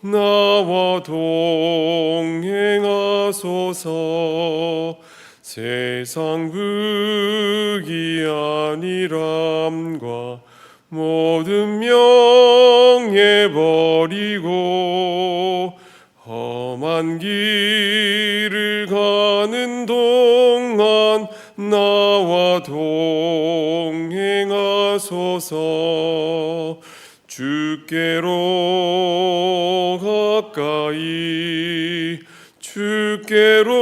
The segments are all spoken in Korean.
나와 동행하소서. 세상 부귀 아니람과 모든 명예 버리고 험한 길을 가는 동안 나와 동행하소서. 주께로 가까이 주께로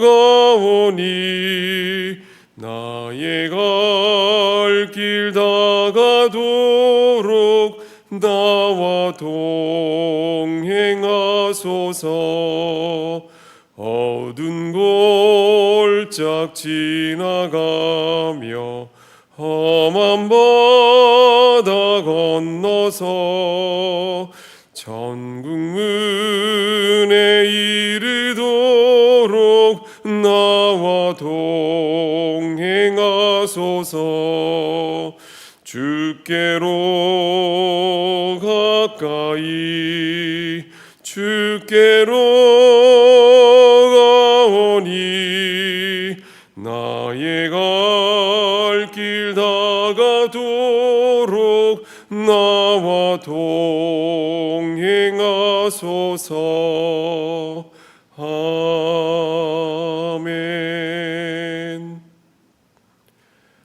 가오니 나의 갈 길 다가도록 나와 동행하소서. 어두운 골짝 지나가며 험한 바 주께로 가오니 나의 갈 길 다가도록 나와 동행하소서 아멘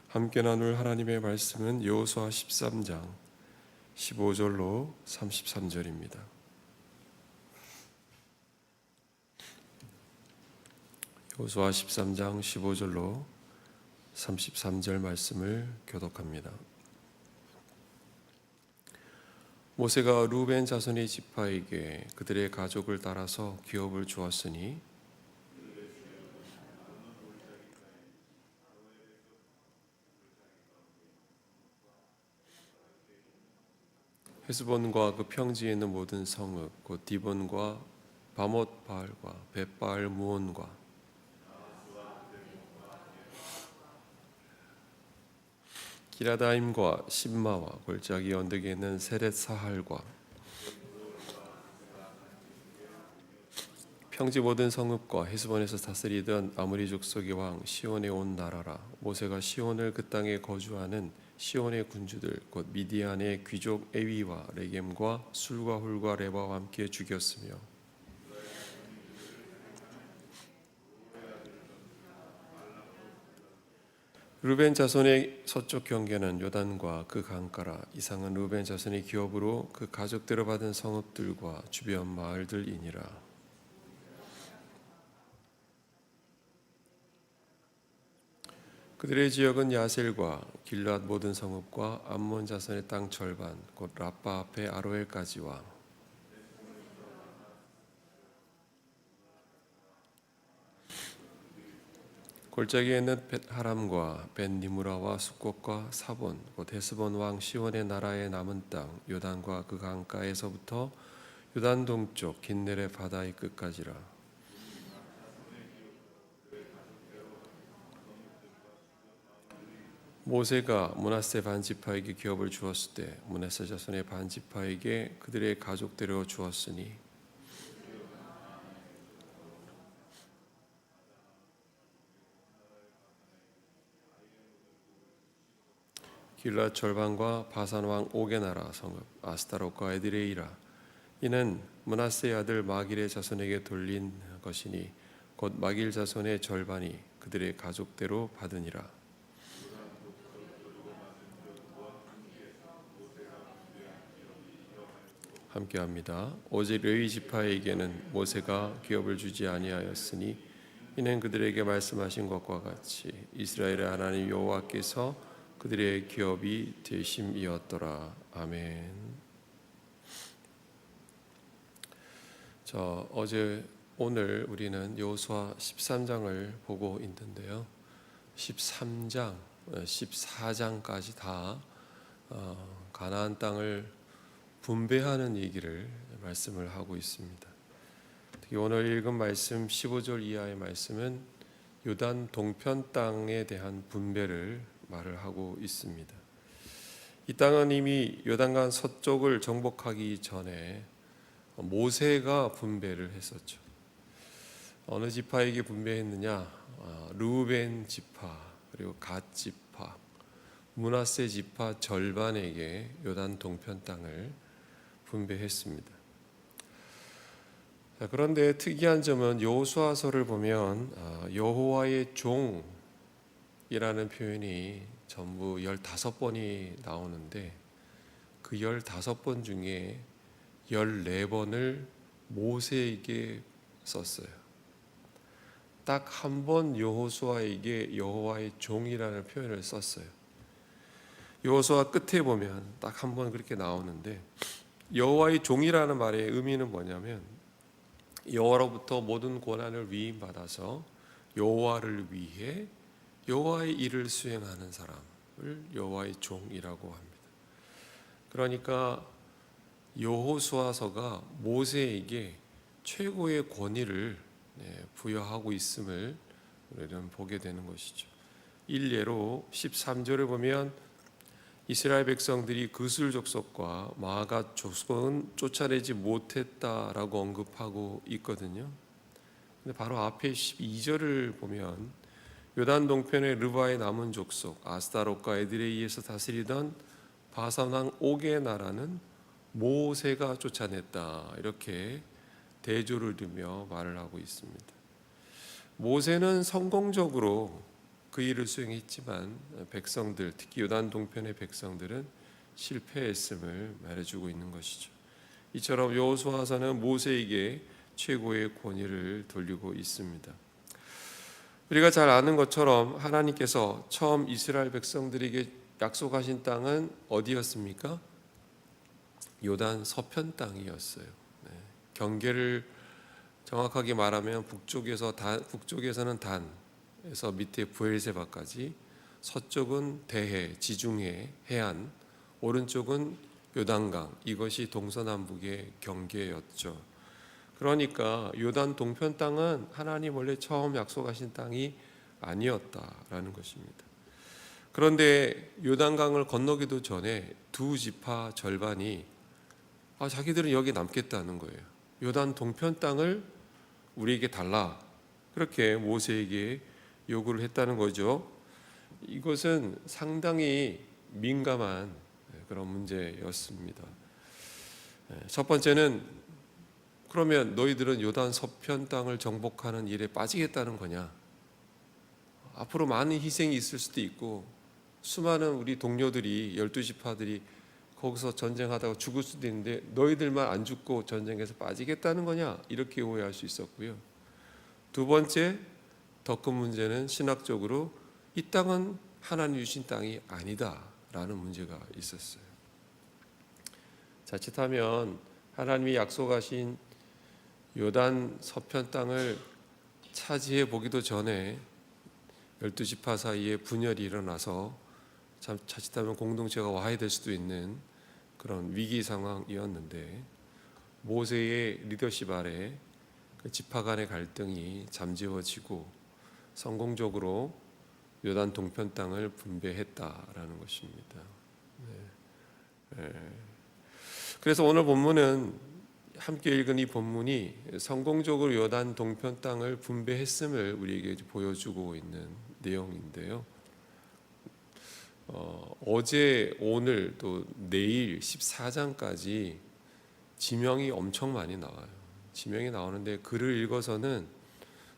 함께 나눌 하나님의 말씀은 여호수아 13장 15절로 33절입니다. 호수아 13장 15절로 33절 말씀을 교독합니다. 모세가 루벤 자손의 지파에게 그들의 가족을 따라서 기업을 주었으니 헤스본과 그 평지에 있는 모든 성읍 곧 디본과 바못 바알과 벳바알 무온과 기라다임과 신마와 골짜기 언덕에 있는 세렛 사할과 평지 모든 성읍과 헤스본에서 다스리던 아무리 족속의 왕 시온의 온 나라라. 모세가 시온을 그 땅에 거주하는 시온의 군주들 곧 미디안의 귀족 에위와 레겜과 술과 훌과 레바와 함께 죽였으며 루벤 자손의 서쪽 경계는 요단과 그 강가라. 이상은 루벤 자손의 기업으로 그 가족들을 받은 성읍들과 주변 마을들이니라. 그들의 지역은 야셀과 길랏 모든 성읍과 암몬 자손의 땅 절반 곧 라빠 앞에 아로엘까지와 골짜기에 있는 벳하람과 벳니무라와 숫곳과 사본 곧 헤스본 왕 시온의 나라의 남은 땅 요단과 그 강가에서부터 요단 동쪽 긴네레 바다의 끝까지라. 모세가 문하세 반지파에게 기업을 주었을 때 문하세 자손의 반지파에게 그들의 가족대로 주었으니 길라 절반과 바산 왕 옥의 나라 성읍 아스타롯과 에드레이라 이는 문하세 아들 마길의 자손에게 돌린 것이니 곧 마길 자손의 절반이 그들의 가족대로 받으니라 함께합니다. 오직 레위 지파에게는 모세가 기업을 주지 아니하였으니 이는 그들에게 말씀하신 것과 같이 이스라엘의 하나님 여호와께서 그들의 기업이 되심이었더라. 아멘. 자, 어제 오늘 우리는 여호수아 13장을 보고 있는데요. 13장, 14장까지 다 어, 가나안 땅을 분배하는 얘기를 말씀을 하고 있습니다. 특히 오늘 읽은 말씀 15절 이하의 말씀은 요단 동편 땅에 대한 분배를 말을 하고 있습니다. 이 땅은 이미 요단강 서쪽을 정복하기 전에 모세가 분배를 했었죠. 어느 지파에게 분배했느냐? 아, 루벤 지파 그리고 갓 지파, 문하세 지파 절반에게 요단 동편 땅을 분배했습니다. 자, 그런데 특이한 점은 여호수아서를 보면 아, 여호와의 종 이라는 표현이 전부 15번이 나오는데 그 15번 중에 14번을 모세에게 썼어요. 딱 한 번 여호수아에게 여호와의 종이라는 표현을 썼어요. 여호수아 끝에 보면 딱 한 번 그렇게 나오는데 여호와의 종이라는 말의 의미는 뭐냐면 여호와로부터 모든 권한을 위임받아서 여호와를 위해 여호와의 일을 수행하는 사람을 여호와의 종이라고 합니다. 그러니까 여호수아서가 모세에게 최고의 권위를 네, 부여하고 있음을 우리는 보게 되는 것이죠. 일례로 13절을 보면 이스라엘 백성들이 그술 족속과 마가 족속은 쫓아내지 못했다라고 언급하고 있거든요. 근데 바로 앞에 12절을 보면 요단 동편의 르바의 남은 족속 아스타롯과 에드레이에서 다스리던 바산왕 옥의 나라는 모세가 쫓아냈다 이렇게 대조를 두며 말을 하고 있습니다. 모세는 성공적으로 그 일을 수행했지만 백성들 특히 요단 동편의 백성들은 실패했음을 말해주고 있는 것이죠. 이처럼 여호수아서는 모세에게 최고의 권위를 돌리고 있습니다. 우리가 잘 아는 것처럼 하나님께서 처음 이스라엘 백성들에게 약속하신 땅은 어디였습니까? 요단 서편 땅이었어요. 네. 경계를 정확하게 말하면 북쪽에서 단, 북쪽에서는 단에서 밑에 부엘세바까지 서쪽은 대해, 지중해, 해안, 오른쪽은 요단강 이것이 동서남북의 경계였죠. 그러니까 요단 동편 땅은 하나님 원래 처음 약속하신 땅이 아니었다라는 것입니다. 그런데 요단강을 건너기도 전에 두 지파 절반이 아, 자기들은 여기 남겠다는 거예요. 요단 동편 땅을 우리에게 달라. 그렇게 모세에게 요구를 했다는 거죠. 이것은 상당히 민감한 그런 문제였습니다. 첫 번째는 그러면 너희들은 요단 서편 땅을 정복하는 일에 빠지겠다는 거냐? 앞으로 많은 희생이 있을 수도 있고 수많은 우리 동료들이 열두 지파들이 거기서 전쟁하다가 죽을 수도 있는데 너희들만 안 죽고 전쟁에서 빠지겠다는 거냐 이렇게 오해할 수 있었고요. 두 번째 더 큰 문제는 신학적으로 이 땅은 하나님 주신 땅이 아니다라는 문제가 있었어요. 자칫하면 하나님이 약속하신 요단 서편 땅을 차지해 보기도 전에 열두 지파 사이에 분열이 일어나서 참 자칫하면 공동체가 와해될 수도 있는 그런 위기 상황이었는데 모세의 리더십 아래 그 지파 간의 갈등이 잠재워지고 성공적으로 요단 동편 땅을 분배했다라는 것입니다. 네. 예. 그래서 오늘 본문은 함께 읽은 이 본문이 성공적으로 요단 동편 땅을 분배했음을 우리에게 보여주고 있는 내용인데요. 어, 어제 오늘 또 내일 14장까지 지명이 엄청 많이 나와요. 지명이 나오는데 글을 읽어서는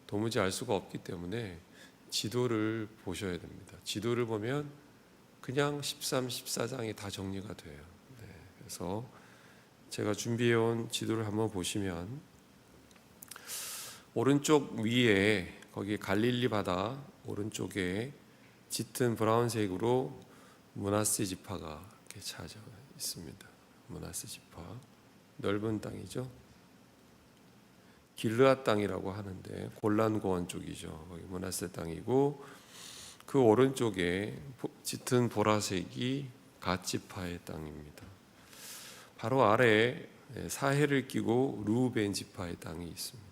도무지 알 수가 없기 때문에 지도를 보셔야 됩니다. 지도를 보면 그냥 13, 14장이 다 정리가 돼요. 네, 그래서 제가 준비해 온 지도를 한번 보시면 오른쪽 위에 거기 갈릴리 바다 오른쪽에 짙은 브라운색으로 문하세 지파가 이렇게 차져 있습니다. 문하세 지파 넓은 땅이죠. 길르앗 땅이라고 하는데 골란 고원 쪽이죠. 거기 문하세 땅이고 그 오른쪽에 보- 짙은 보라색이 갓 지파의 땅입니다. 바로 아래에 사해를 끼고 루벤 지파의 땅이 있습니다.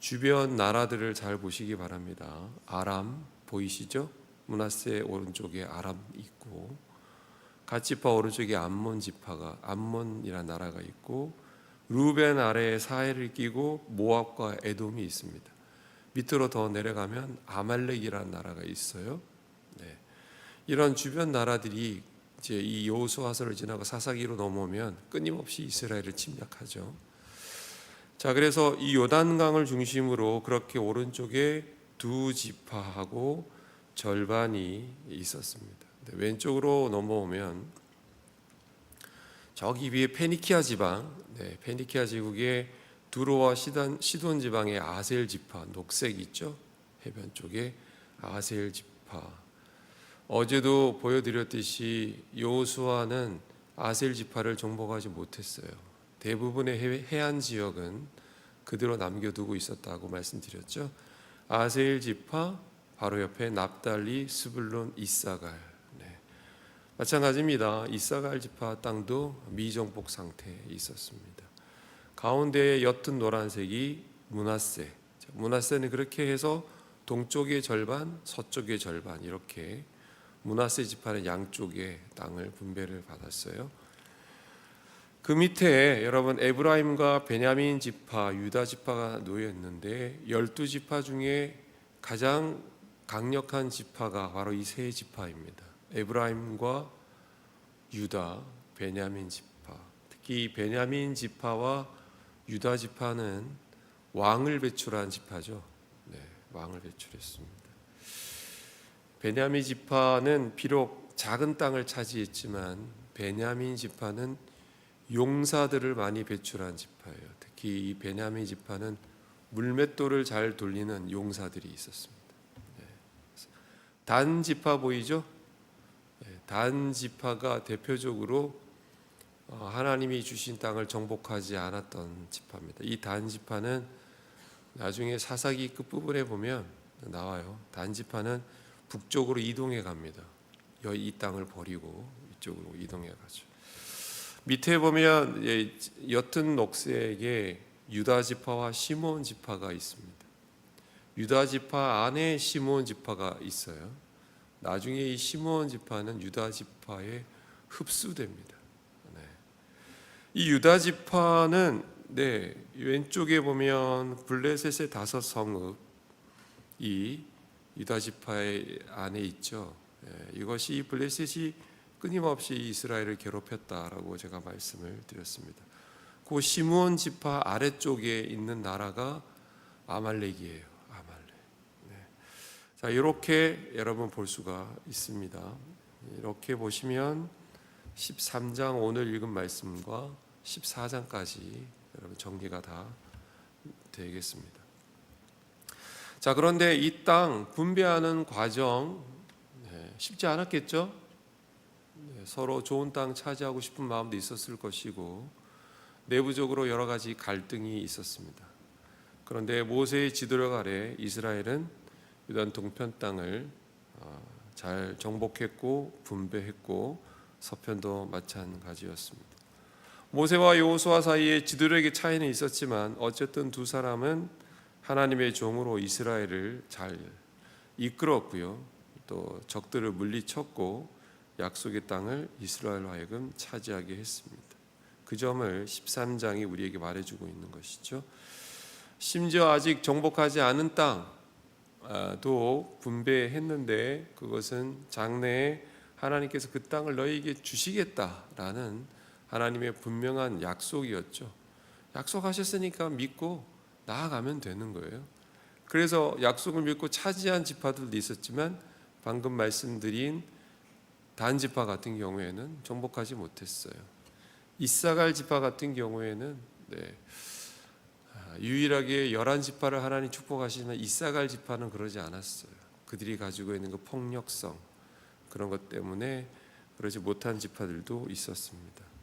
주변 나라들을 잘 보시기 바랍니다. 아람 보이시죠? 문하세 오른쪽에 아람 있고 갓지파 오른쪽에 암몬 지파가 암몬이라는 나라가 있고 루벤 아래에 사해를 끼고 모압과 에돔이 있습니다. 밑으로 더 내려가면 아말렉이라는 나라가 있어요. 네. 이런 주변 나라들이 이제 이 여호수아서를 지나고 사사기로 넘어오면 끊임없이 이스라엘을 침략하죠. 자, 그래서 이 요단강을 중심으로 그렇게 오른쪽에 두 지파하고 절반이 있었습니다. 네, 왼쪽으로 넘어오면 저기 위에 페니키아 지방, 네, 페니키아 제국의 두로와 시단, 시돈 지방의 아셀 지파, 녹색 있죠? 해변 쪽에 아셀 지파. 어제도 보여드렸듯이 여호수아는 아셀 지파를 정복하지 못했어요. 대부분의 해- 해안 지역은 그대로 남겨두고 있었다고 말씀드렸죠. 아셀 지파 바로 옆에 납달리, 스불론, 이사갈. 네. 마찬가지입니다. 이사갈 지파 땅도 미정복 상태에 있었습니다. 가운데에 옅은 노란색이 문하세. 자, 문하세는 그렇게 해서 동쪽의 절반, 서쪽의 절반 이렇게 문하세 지파는 양쪽에 땅을 분배를 받았어요. 그 밑에 여러분 에브라임과 베냐민 지파, 유다 지파가 놓여 있는데 열두 지파 중에 가장 강력한 지파가 바로 이 세 지파입니다. 에브라임과 유다, 베냐민 지파. 특히 베냐민 지파와 유다 지파는 왕을 배출한 지파죠. 네, 왕을 배출했습니다. 베냐민 지파는 비록 작은 땅을 차지했지만 베냐민 지파는 용사들을 많이 배출한 지파예요. 특히 이 베냐민 지파는 물맷돌을 잘 돌리는 용사들이 있었습니다. 네. 단 지파 보이죠? 네, 단 지파가 대표적으로 어, 하나님이 주신 땅을 정복하지 않았던 지파입니다. 이 단 지파는 나중에 사사기 끝 부분에 보면 나와요. 단 지파는 북쪽으로 이동해 갑니다. 여- 이 땅을 버리고 이쪽으로 이동해 가죠. 밑에 보면 예, 옅은 녹색에 유다 지파와 시몬 지파가 있습니다. 유다 지파 안에 시몬 지파가 있어요. 나중에 이 시몬 지파는 유다 지파에 흡수됩니다. 네. 이 유다 지파는 네, 왼쪽에 보면 블레셋의 다섯 성읍 이 유다 지파의 안에 있죠. 예, 이것이 블레셋이 끊임없이 이스라엘을 괴롭혔다라고 제가 말씀을 드렸습니다. 그 시므온 지파 아래쪽에 있는 나라가 아말렉이에요. 아말렉. 네. 자 이렇게 여러분 볼 수가 있습니다. 이렇게 보시면 13장 오늘 읽은 말씀과 14장까지 여러분 정리가 다 되겠습니다. 자 그런데 이 땅 분배하는 과정 네, 쉽지 않았겠죠? 네, 서로 좋은 땅 차지하고 싶은 마음도 있었을 것이고 내부적으로 여러 가지 갈등이 있었습니다. 그런데 모세의 지도력 아래 이스라엘은 유단 동편 땅을 어, 잘 정복했고 분배했고 서편도 마찬가지였습니다. 모세와 여호수아 사이에 지도력의 차이는 있었지만 어쨌든 두 사람은 하나님의 종으로 이스라엘을 잘 이끌었고요. 또 적들을 물리쳤고 약속의 땅을 이스라엘로 하여금 차지하게 했습니다. 그 점을 13장이 우리에게 말해주고 있는 것이죠. 심지어 아직 정복하지 않은 땅도 분배했는데 그것은 장래에 하나님께서 그 땅을 너희에게 주시겠다라는 하나님의 분명한 약속이었죠. 약속하셨으니까 믿고 나아가면 되는 거예요. 그래서 약속을 믿고 차지한 지파들도 있었지만 방금 말씀드린 단 지파 같은 경우에는 정복하지 못했어요. 이사갈 지파 같은 경우에는 네, 아, 유일하게 열한 지파를 하나님 축복하시지만 이사갈 지파는 그러지 않았어요. 그들이 가지고 있는 그 폭력성 그런 것 때문에 그러지 못한 지파들도 있었습니다.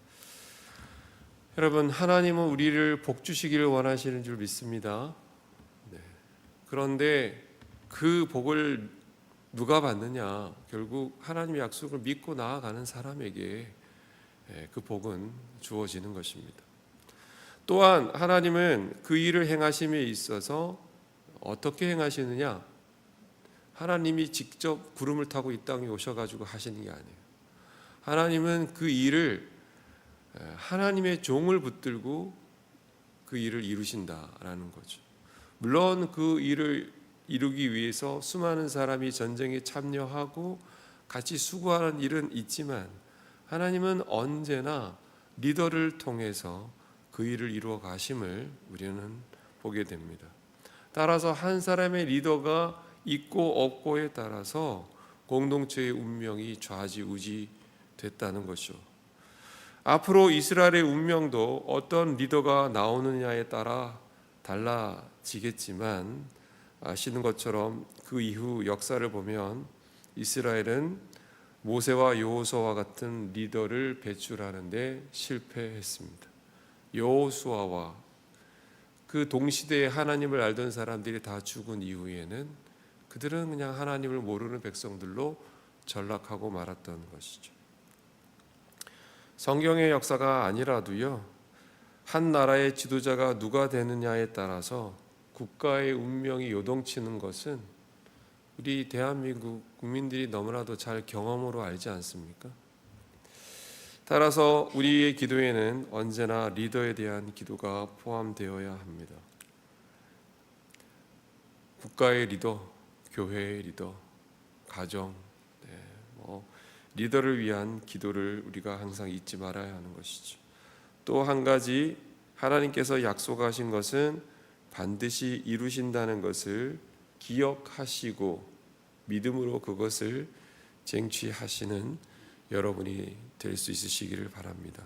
여러분 하나님은 우리를 복 주시기를 원하시는 줄 믿습니다. 네. 그런데 그 복을 누가 받느냐? 결국 하나님의 약속을 믿고 나아가는 사람에게 예, 그 복은 주어지는 것입니다. 또한 하나님은 그 일을 행하심에 있어서 어떻게 행하시느냐? 하나님이 직접 구름을 타고 이 땅에 오셔가지고 하시는 게 아니에요. 하나님은 그 일을 예, 하나님의 종을 붙들고 그 일을 이루신다라는 거죠. 물론 그 일을 이루기 위해서 수많은 사람이 전쟁에 참여하고 같이 수고하는 일은 있지만 하나님은 언제나 리더를 통해서 그 일을 이루어 가심을 우리는 보게 됩니다. 따라서 한 사람의 리더가 있고 없고에 따라서 공동체의 운명이 좌지우지 됐다는 것이죠. 앞으로 이스라엘의 운명도 어떤 리더가 나오느냐에 따라 달라지겠지만 아시는 것처럼 그 이후 역사를 보면 이스라엘은 모세와 여호수아와 같은 리더를 배출하는데 실패했습니다. 여호수아와 그 동시대에 하나님을 알던 사람들이 다 죽은 이후에는 그들은 그냥 하나님을 모르는 백성들로 전락하고 말았던 것이죠. 성경의 역사가 아니라도요. 한 나라의 지도자가 누가 되느냐에 따라서 국가의 운명이 요동치는 것은 우리 대한민국 국민들이 너무나도 잘 경험으로 알지 않습니까? 따라서 우리의 기도에는 언제나 리더에 대한 기도가 포함되어야 합니다. 국가의 리더, 교회의 리더, 가정, 리더를 위한 기도를 우리가 항상 잊지 말아야 하는 것이죠. 또 한 가지 하나님께서 약속하신 것은 반드시 이루신다는 것을 기억하시고 믿음으로 그것을 쟁취하시는 여러분이 될 수 있으시기를 바랍니다.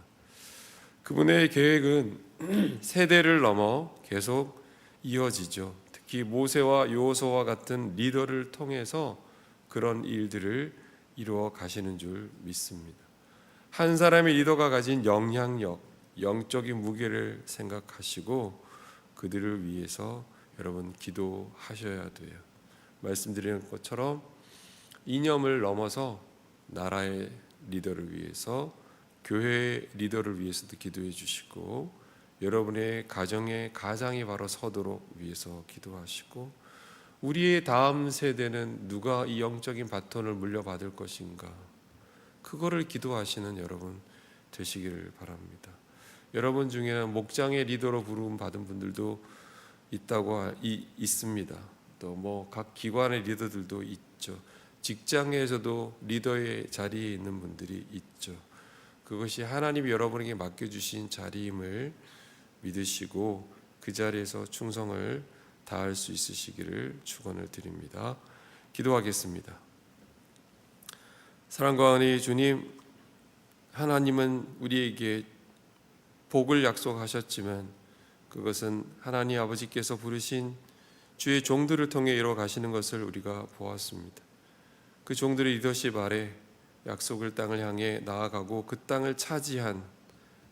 그분의 계획은 세대를 넘어 계속 이어지죠. 특히 모세와 요호수아와 같은 리더를 통해서 그런 일들을 이루어 가시는 줄 믿습니다. 한 사람의 리더가 가진 영향력, 영적인 무게를 생각하시고 그들을 위해서 여러분 기도하셔야 돼요. 말씀드리는 것처럼 이념을 넘어서 나라의 리더를 위해서 교회 리더를 위해서도 기도해 주시고 여러분의 가정의 가장이 바로 서도록 위해서 기도하시고 우리의 다음 세대는 누가 이 영적인 바톤을 물려받을 것인가 그거를 기도하시는 여러분 되시기를 바랍니다. 여러분 중에는 목장의 리더로 부름 받은 분들도 있다고 있습니다. 또 뭐 각 기관의 리더들도 있죠. 직장에서도 리더의 자리에 있는 분들이 있죠. 그것이 하나님이 여러분에게 맡겨주신 자리임을 믿으시고 그 자리에서 충성을 다할 수 있으시기를 축원을 드립니다. 기도하겠습니다. 사랑과 은혜 주님, 하나님은 우리에게 복을 약속하셨지만 그것은 하나님 아버지께서 부르신 주의 종들을 통해 이루어 가시는 것을 우리가 보았습니다. 그 종들의 리더십 아래 약속을 땅을 향해 나아가고 그 땅을 차지한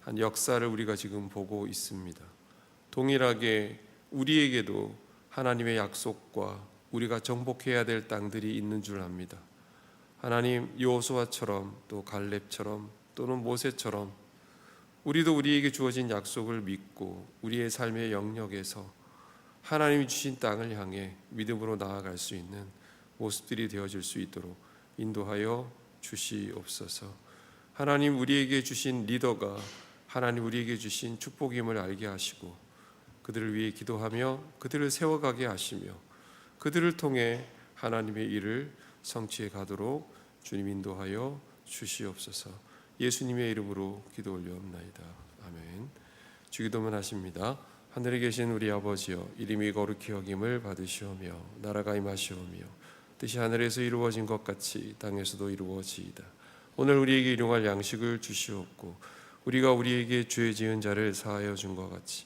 한 역사를 우리가 지금 보고 있습니다. 동일하게 우리에게도 하나님의 약속과 우리가 정복해야 될 땅들이 있는 줄 압니다. 하나님 여호수아처럼 또 갈렙처럼 또는 모세처럼 우리도 우리에게 주어진 약속을 믿고 우리의 삶의 영역에서 하나님이 주신 땅을 향해 믿음으로 나아갈 수 있는 모습들이 되어질 수 있도록 인도하여 주시옵소서. 하나님 우리에게 주신 리더가 하나님 우리에게 주신 축복임을 알게 하시고 그들을 위해 기도하며 그들을 세워가게 하시며 그들을 통해 하나님의 일을 성취해 가도록 주님 인도하여 주시옵소서. 예수님의 이름으로 기도 올려옵나이다. 아멘. 주기도문 하십니다. 하늘에 계신 우리 아버지여 이름이 거룩히 여김을 받으시오며 나라가 임하시오며 뜻이 하늘에서 이루어진 것 같이 땅에서도 이루어지이다. 오늘 우리에게 일용할 양식을 주시옵고 우리가 우리에게 죄 지은 자를 사하여 준 것 같이